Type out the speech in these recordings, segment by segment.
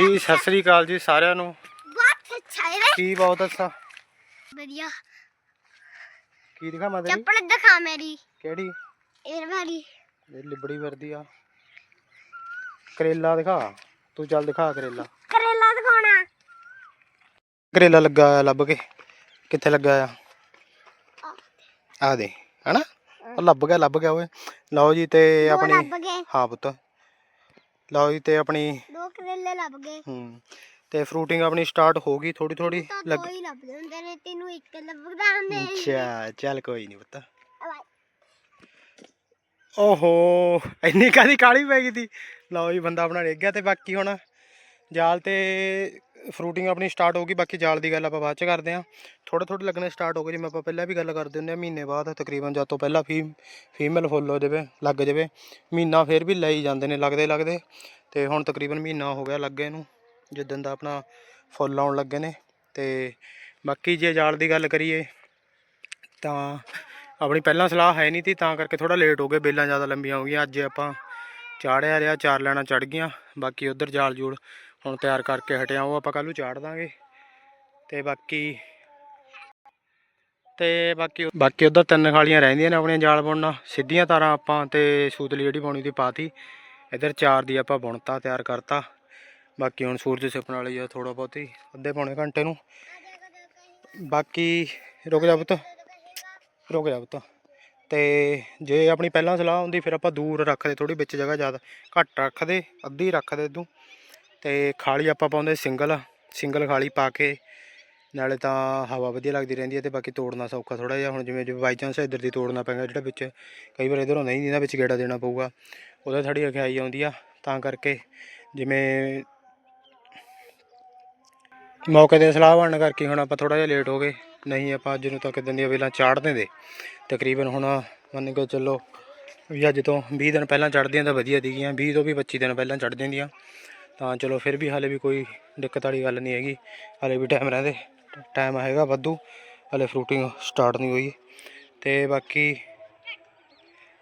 ਜੀ ਸਤਿ ਸ੍ਰੀ ਅਕਾਲ ਜੀ ਸਾਰਿਆਂ ਨੂੰ। ਬਹੁਤ ਅੱਛਾ ਹੈ ਵੇ। ਕੀ ਬਹੁਤ ਅੱਛਾ। ਵਧੀਆ। ਕੀ ਦਿਖਾਵਾਂ ਤੇਰੀ ਚੱਪਲ ਦਿਖਾ ਮੇਰੀ। ਕਿਹੜੀ? ਇਹ ਵਾਲੀ। ਇਹ ਲਿਬੜੀ ਫਿਰਦੀ ਆ। ਕਰੇਲਾ ਦਿਖਾ। ਤੂੰ ਚੱਲ ਦਿਖਾ ਕਰੇਲਾ। ਕਰੇਲਾ ਦਿਖਾਉਣਾ। ਕਰੇਲਾ ਲੱਗਾ ਆ ਲੱਭ ਕੇ। ਕਿੱਥੇ ਲੱਗਾ ਆ? ਆ ਦੇ ਹਨਾ? ਉਹ ਲੱਭ ਗਿਆ ਲੱਭ ਗਿਆ ਓਏ। ਲਓ ਜੀ ਤੇ ਆਪਣੀ ਲੱਭ ਗਏ। ਹਾਂ ਪੁੱਤ। ਲਓ ਜੀ ਤੇ ਆਪਣੀ ਦੋ ਕਰੇਲੇ ਲੱਭ ਗਏ। ਹੂੰ ਤੇ ਫਰੂਟਿੰਗ ਆਪਣੀ ਸਟਾਰਟ ਹੋ ਗਈ ਥੋੜੀ ਥੋੜੀ ਤਾਂ ਲੱਗ ਹੀ ਲੱਭਦੇ ਹੁੰਦੇ ਨੇ ਤੈਨੂੰ ਇੱਕ ਲੱਭਦਾ ਹੁੰਦੇ ਅੱਛਾ ਚੱਲ ਕੋਈ ਨਹੀਂ ਪੁੱਤ। ਓਹੋ ਇੰਨੀ ਕਾਦੀ ਕਾਲੀ ਪੈ ਗਈ ਤੀ? ਲਓ ਜੀ ਬੰਦਾ ਆਪਣਾ ਡਿੱਗ ਗਿਆ ਤੇ ਬਾਕੀ ਹੁਣ ਜਾਲ ਤੇ ਫਰੂਟਿੰਗ ਆਪਣੀ ਸਟਾਰਟ ਹੋ ਗਈ, ਬਾਕੀ ਜਾਲ ਦੀ ਗੱਲ ਆਪਾਂ ਬਾਅਦ ਚ ਕਰਦੇ ਆਂ ਥੋੜੇ ਥੋੜੇ ਲੱਗਣੇ ਸਟਾਰਟ ਹੋ ਗਏ, ਜਿਵੇਂ ਆਪਾਂ ਪਹਿਲਾਂ ਵੀ ਗੱਲ ਕਰਦੇ ਹੁੰਦੇ ਆ ਮਹੀਨੇ ਬਾਅਦ ਤਕਰੀਬਨ ਜਦ ਤੋਂ ਪਹਿਲਾਂ ਫੀ ਫੀਮੇਲ ਫੁੱਲ ਹੋ ਜਾਵੇ, ਲੱਗ ਜਾਵੇ। ਮਹੀਨਾ ਫੇਰ ਵੀ ਲਈ ਜਾਂਦੇ ਨੇ, ਲੱਗਦੇ ਲੱਗਦੇ। ਤੇ ਹੁਣ ਤਕਰੀਬਨ ਮਹੀਨਾ ਹੋ ਗਿਆ ਲੱਗੇ ਨੂੰ, ਜਿੱਦਣ ਦਾ ਆਪਣਾ ਫੁੱਲ ਆਉਣ ਲੱਗੇ ਨੇ। ਤੇ ਬਾਕੀ ਜੇ ਜਾਲ ਦੀ ਗੱਲ ਕਰੀਏ, ਤਾਂ ਆਪਣੀ ਪਹਿਲਾਂ ਸਲਾਹ ਹੈ ਨਹੀਂ ਸੀ, ਤਾਂ ਕਰਕੇ ਥੋੜਾ ਲੇਟ ਹੋ ਗਏ, ਬੇਲਾਂ ਜ਼ਿਆਦਾ ਲੰਬੀਆਂ ਹੋ ਗਈਆਂ। ਅੱਜ ਆਪਾਂ ਚਾੜਿਆ ਰਿਆ ਚਾਰ ਲੈਣਾ ਚੜ ਗਈਆਂ। ਬਾਕੀ ਉਧਰ ਜਾਲ ਜੂਲ ਹੁਣ ਤਿਆਰ ਕਰਕੇ ਹਟਿਆ ਉਹ ਆਪਾਂ ਕੱਲ੍ਹ ਨੂੰ ਚਾੜ ਦਾਂਗੇ। ਤੇ ਬਾਕੀ ਤੇ ਬਾਕੀ ਬਾਕੀ ਉਧਰ ਤਿੰਨ ਖਾਲੀਆਂ ਰਹਿੰਦੀਆਂ ਨੇ ਆਪਣੀਆਂ ਜਾਲ ਬੁਣਨਾ। ਸਿੱਧੀਆਂ ਤਾਰਾਂ ਆਪਾਂ ਤੇ ਸੂਤਲੀ ਜਿਹੜੀ ਪਾਉਣੀ ਦੀ ਪਾਤੀ। ਇਧਰ ਚਾਰ ਦੀ ਆਪਾਂ ਬੁਣਤਾ, ਤਿਆਰ ਕਰਤਾ। ਬਾਕੀ ਹੁਣ ਸੂਰਜ ਸਿਪਣ ਵਾਲੀ ਆ ਥੋੜਾ ਬਹੁਤੀ, ਅੱਧੇ ਪੌਣੇ ਘੰਟੇ ਨੂੰ। ਬਾਕੀ ਰੁਕ ਜਾ ਪੁੱਤ, ਰੁਕ ਜਾ ਪੁੱਤ। ਤੇ ਜੇ ਆਪਣੀ ਪਹਿਲਾਂ ਸਲਾਹ ਹੁੰਦੀ, ਫਿਰ ਆਪਾਂ ਦੂਰ ਰੱਖਦੇ ਥੋੜੀ ਵਿੱਚ ਜਗ੍ਹਾ ਜ਼ਿਆਦਾ ਘੱਟ ਰੱਖਦੇ ਅੱਧੀ ਰੱਖਦੇ ਤੂੰ। ਤੇ ਖਾਲੀ ਆਪਾਂ ਪਾਉਂਦੇ ਸਿੰਗਲ ਸਿੰਗਲ ਖਾਲੀ ਪਾ ਕੇ, ਨਾਲੇ ਤਾਂ ਹਵਾ ਵਧੀਆ ਲੱਗਦੀ ਰਹਿੰਦੀ ਹੈ ਤੇ ਬਾਕੀ ਤੋੜਨਾ ਸੌਖਾ ਥੋੜਾ ਜਿਹਾ, ਹੁਣ ਜਿਵੇਂ ਜੇ ਬਾਈ ਚਾਂਸ ਇੱਧਰ ਦੀ ਤੋੜਨਾ ਪੈਂਦਾ ਜਿਹੜਾ ਵਿੱਚ, ਕਈ ਵਾਰ ਇਧਰੋਂ ਨਹੀਂ ਦਿੰਦਾ ਵਿੱਚ ਗੇੜਾ ਦੇਣਾ ਪਊਗਾ, ਉਹਦਾ ਥੋੜੀ ਅਖਿਆਈ ਆਉਂਦੀ ਆ, ਤਾਂ ਕਰਕੇ ਜਿਵੇਂ ਮੌਕੇ ਤੇ ਸਲਾਹ ਬਣਨ ਕਰਕੇ ਹੁਣ ਆਪਾਂ ਥੋੜਾ ਜਿਹਾ ਲੇਟ ਹੋ ਗਏ, ਨਹੀਂ ਆਪਾਂ ਅੱਜ ਨੂੰ ਤਾਂ ਕਿਦਾਂ ਦੀਆਂ ਵੇਲਾਂ ਚਾੜ ਦਿੰਦੇ ਤਕਰੀਬਨ ਹੁਣ ਮੰਨ ਕੇ ਚੱਲੋ ਵੀ ਅੱਜ ਤੋਂ 20 ਦਿਨ ਪਹਿਲਾਂ ਚੜ੍ਹਦੀਆਂ ਤਾਂ ਵਧੀਆ ਸੀਗੀਆਂ 20 ਤੋਂ ਵੀ 25 ਦਿਨ ਪਹਿਲਾਂ ਚੜ੍ਹ ਜਾਂਦੀਆਂ ਤਾਂ ਚਲੋ ਫਿਰ ਵੀ ਹਾਲੇ ਵੀ ਕੋਈ ਦਿੱਕਤ ਵਾਲੀ ਗੱਲ ਨਹੀਂ ਹੈਗੀ। ਹਾਲੇ ਵੀ ਟਾਈਮ ਰਹਿੰਦੇ। ਟਾਈਮ ਹੈਗਾ ਵਾਧੂ। ਹਾਲੇ ਫਰੂਟਿੰਗ ਸਟਾਰਟ ਨਹੀਂ ਹੋਈ। ਤੇ ਬਾਕੀ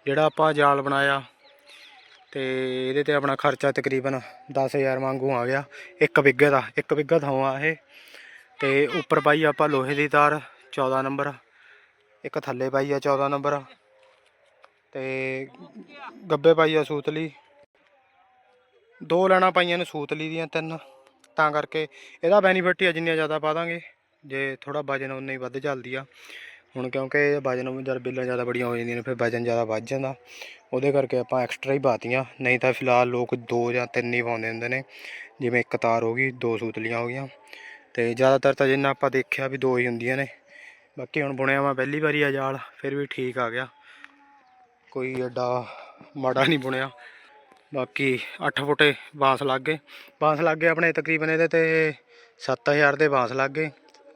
ਜਿਹੜਾ ਆਪਾਂ ਜਾਲ ਬਣਾਇਆ, ਤੇ ਇਹਦੇ ਤੇ ਆਪਣਾ ਖਰਚਾ ਤਕਰੀਬਨ 10000 ਵਾਂਗੂ ਆ ਗਿਆ। ਇੱਕ ਬਿੱਗੇ ਦਾ, ਇੱਕ ਬਿੱਗਾ ਥਾਂ ਆ ਇਹ। ਤੇ ਉੱਪਰ ਪਾਈ ਆਪਾਂ ਲੋਹੇ ਦੀ ਤਾਰ 14 ਨੰਬਰ। ਇੱਕ ਥੱਲੇ ਪਾਈ ਆ 14 ਨੰਬਰ। ਤੇ ਗੱਬੇ ਪਾਈ ਆ ਸੂਤਲੀ। ਦੋ ਲੈਣਾ ਪਾਈਆਂ ਨੇ ਸੂਤਲੀ ਦੀਆਂ ਤਿੰਨ। ਤਾਂ ਕਰਕੇ ਇਹਦਾ ਬੈਨੀਫਿਟ ਹੀ ਆ ਜਿੰਨੀਆਂ ਜ਼ਿਆਦਾ ਪਾ ਦਾਂਗੇ। ਜੇ ਥੋੜਾ ਵਜਨ ਉਨਾ ਹੀ ਵੱਧ ਚੱਲਦੀ ਆ। ਹੁਣ ਕਿਉਂਕਿ ਵਜਨ ਜਦ ਬਿੱਲਾਂ ਜ਼ਿਆਦਾ ਬੜੀਆਂ ਹੋ ਜਾਂਦੀਆਂ ਨੇ, ਫਿਰ ਵਜਨ ਜ਼ਿਆਦਾ ਵੱਧ ਜਾਂਦਾ। ਉਹਦੇ ਕਰਕੇ ਆਪਾਂ ਐਕਸਟਰਾ ਹੀ ਪਾਤੀਆਂ। ਨਹੀਂ ਤਾਂ ਫਿਲਹਾਲ ਲੋਕ ਦੋ ਜਾਂ ਤਿੰਨ ਹੀ ਪਾਉਂਦੇ ਹੁੰਦੇ ਨੇ। ਜਿਵੇਂ ਇੱਕ ਤਾਰ ਹੋ ਗਈ, ਦੋ ਸੂਤਲੀਆਂ ਹੋ ਗਈਆਂ। ਤੇ ਜ਼ਿਆਦਾਤਰ ਤਾਂ ਜਿੰਨਾ ਆਪਾਂ ਦੇਖਿਆ ਵੀ ਦੋ ਹੀ ਹੁੰਦੀਆਂ ਨੇ। ਬਾਕੀ ਹੁਣ ਬੁਣਿਆ ਵਾ ਪਹਿਲੀ ਵਾਰੀ ਆ ਜਾਲ, ਫਿਰ ਵੀ ਠੀਕ ਆ ਗਿਆ। ਕੋਈ ਐਡਾ ਮਾੜਾ ਨਹੀਂ ਬੁਣਿਆ। ਬਾਕੀ 8 ਫੁੱਟੇ ਬਾਂਸ ਲੱਗ ਗਏ। ਬਾਂਸ ਲੱਗ ਗਏ ਆਪਣੇ ਤਕਰੀਬਨ ਇਹਦੇ ਤੇ 7000 ਦੇ ਬਾਂਸ ਲੱਗ ਗਏ।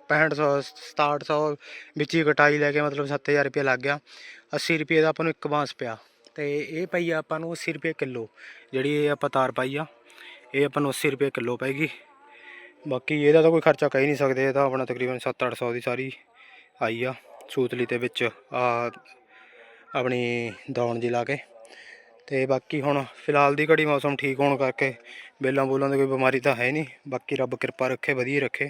6500 6700 ਵਿੱਚ ਹੀ ਕਟਾਈ ਲੈ ਕੇ ਮਤਲਬ 7000 ਰੁਪਏ ਲੱਗ ਗਿਆ। 80 ਰੁਪਏ ਦਾ ਆਪਾਂ ਨੂੰ ਇੱਕ ਬਾਂਸ ਪਿਆ। ਤੇ ਇਹ ਪਈ ਆ ਆਪਾਂ ਨੂੰ 80 ਰੁਪਏ ਕਿਲੋ। ਜਿਹੜੀ ਇਹ ਆਪਾਂ ਤਾਰ ਪਾਈ ਆ, ਇਹ ਆਪਾਂ ਨੂੰ 80 ਰੁਪਏ ਕਿਲੋ ਪੈਗੀ। ਬਾਕੀ ਇਹਦਾ ਤਾਂ ਕੋਈ ਖਰਚਾ ਕਹਿ ਨਹੀਂ ਸਕਦੇ, ਇਹ ਤਾਂ ਆਪਣਾ ਤਕਰੀਬਨ 7-800 ਦੀ ਸਾਰੀ ਆਈ ਆ। ਸੂਤਲੀ ਤੇ ਵਿੱਚ ਆ ਆਪਣੀ ਦੌਣ ਜੀ ਲਾ ਕੇ। ਤੇ ਬਾਕੀ ਹੁਣ ਫਿਲਹਾਲ ਦੀ ਘੜੀ ਮੌਸਮ ਠੀਕ ਹੋਣ ਕਰਕੇ ਬੇਲਾਂ ਬੋਲਾਂ ਦੀ ਕੋਈ ਬਿਮਾਰੀ ਤਾਂ ਹੈ ਨਹੀਂ। ਬਾਕੀ ਰੱਬ ਕਿਰਪਾ ਰੱਖੇ ਵਧੀਆ ਰੱਖੇ।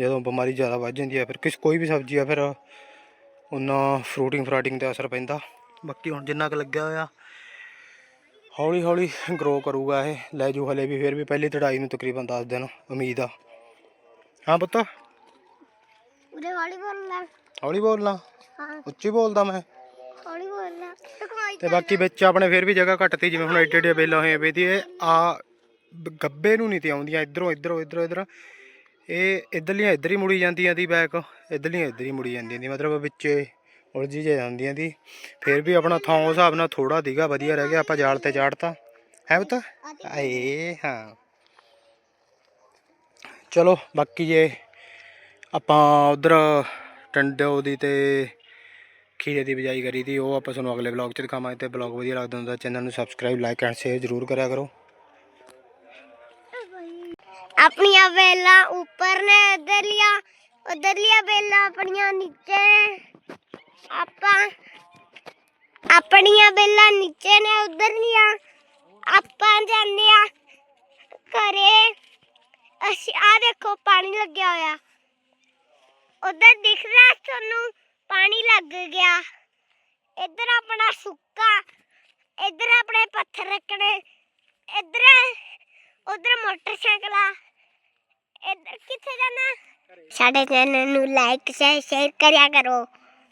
ਜਦੋਂ ਬਿਮਾਰੀ ਜ਼ਿਆਦਾ ਵੱਧ ਜਾਂਦੀ ਹੈ ਫਿਰ ਕਿਸ ਕੋਈ ਵੀ ਸਬਜ਼ੀ ਆ ਫਿਰ ਉਹਨਾਂ ਫਰੂਟਿੰਗ ਫਰਾਟਿੰਗ ਤੇ ਅਸਰ ਪੈਂਦਾ। ਬਾਕੀ ਹੁਣ ਜਿੰਨਾ ਕੁ ਲੱਗਿਆ ਹੋਇਆ ਹੌਲੀ ਹੌਲੀ ਗਰੋ ਕਰੂਗਾ ਇਹ। ਲੈ ਜੂ ਹਲੇ ਵੀ ਫਿਰ ਵੀ ਪਹਿਲੀ ਤੜਾਈ ਨੂੰ ਤਕਰੀਬਨ 10 ਦਿਨ ਉਮੀਦ ਆ। ਹਾਂ ਪੁੱਤ? ਉਰੇ ਵਾਲੀ ਬੋਲ ਲੈ। ਹੌਲੀ ਬੋਲਣਾ ਹਾਂ। ਉੱਚੀ ਬੋਲਦਾ ਮੈਂ। ਹੌਲੀ ਬੋਲ ਲੈ। ਦਿਖਾਈ ਤੇ ਬਾਕੀ ਵਿੱਚ ਆਪਣੇ ਫਿਰ ਵੀ ਜਗ੍ਹਾ ਘੱਟਤੀ ਜਿਵੇਂ ਹੁਣ ਏਡੇ ਏਡੇ ਬੇਲਾਂ ਹੋਏ ਵੇ ਦੀ ਇਹ ਆ ਗੱਬੇ ਨੂੰ ਨਹੀਂ ਤੇ ਆਉਂਦੀਆਂ ਇਧਰੋਂ ਇਧਰੋਂ ਇਧਰੋਂ ਇਧਰ। ਇਹ ਇਧਰਲੀਆਂ ਇਧਰ ਹੀ ਮੁੜੀ ਜਾਂਦੀਆਂ ਦੀ ਬੈਕ ਇਧਰਲੀਆਂ ਇਧਰ ਹੀ ਮੁੜੀ ਜਾਂਦੀਆਂ ਦੀ ਮਤਲਬ ਵਿੱਚੇ ਉਲਝੀ ਜੇ ਜਾਂਦੀਆਂ ਦੀ। ਫਿਰ ਵੀ ਆਪਣਾ ਥਾਂ ਉਸ ਹਿਸਾਬ ਨਾਲ ਥੋੜਾ ਦੀਗਾ ਵਧੀਆ ਰਹਿ ਗਿਆ ਆਪਾਂ ਜਾਲ ਤੇ ਚਾੜਤਾ। ਹੈ ਪੁੱਤ? ਆਏ ਹਾਂ। ਚਲੋ ਬਾਕੀ ਜੇ ਆਪਾਂ ਉਧਰ ਟੰਡੋ ਦੀ ਤੇ ਖੀਰੇ ਦੀ ਬਿਜਾਈ ਕਰੀ ਤੀ ਉਹ ਆਪਾਂ ਤੁਹਾਨੂੰ ਅਗਲੇ ਵਲੌਗ 'ਚ ਦਿਖਾਵਾਂਗੇ ਤੇ ਵਲੌਗ ਵਧੀਆ ਲੱਗਦਾ ਹੁੰਦਾ, ਚੈਨਲ ਨੂੰ ਸਬਸਕ੍ਰਾਈਬ ਲਾਈਕ ਐਂਡ ਸ਼ੇਅਰ ਜ਼ਰੂਰ ਕਰਿਆ ਕਰੋ। ਆਪਣੀਆਂ ਵੇਲਾਂ ਉੱਪਰ ਨੇ, ਇਧਰਲੀਆਂ, ਉਧਰਲੀਆਂ ਵੇਲਾਂ ਆਪਣੀਆਂ ਨੀਚੇ। ਆਪਾਂ ਆਪਣੀਆਂ ਵੇਲਾਂ ਨੀਚੇ ਨੇ, ਉਧਰਲੀਆਂ। ਆਪਾਂ ਜਾਂਦੇ ਆ ਘਰੇ। ਅਸੀਂ ਆ ਦੇਖੋ, ਪਾਣੀ ਲੱਗਿਆ ਹੋਇਆ। ਉਧਰ ਦਿਖ ਰਿਹਾ ਤੁਹਾਨੂੰ? ਪਾਣੀ ਲੱਗ ਗਿਆ। ਇੱਧਰ ਆਪਣਾ ਸੁੱਕਾ, ਇੱਧਰ ਆਪਣੇ ਪੱਥਰ ਰੱਖਣੇ, ਇੱਧਰ ਉਧਰ ਮੋਟਰਸਾਈਕਲ ਇੱਧਰ ਕਿੱਥੇ ਜਾਣਾ? ਸਾਡੇ ਚੈਨਲ ਨੂੰ ਲਾਈਕ ਸ਼ੇਅਰ ਕਰਿਆ ਕਰੋ।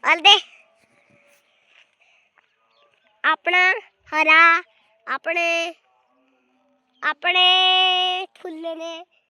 ਅਲਦੇ ਆਪਣਾ ਹਰਾ, ਆਪਣੇ ਆਪਣੇ ਫੁੱਲ ਨੇ।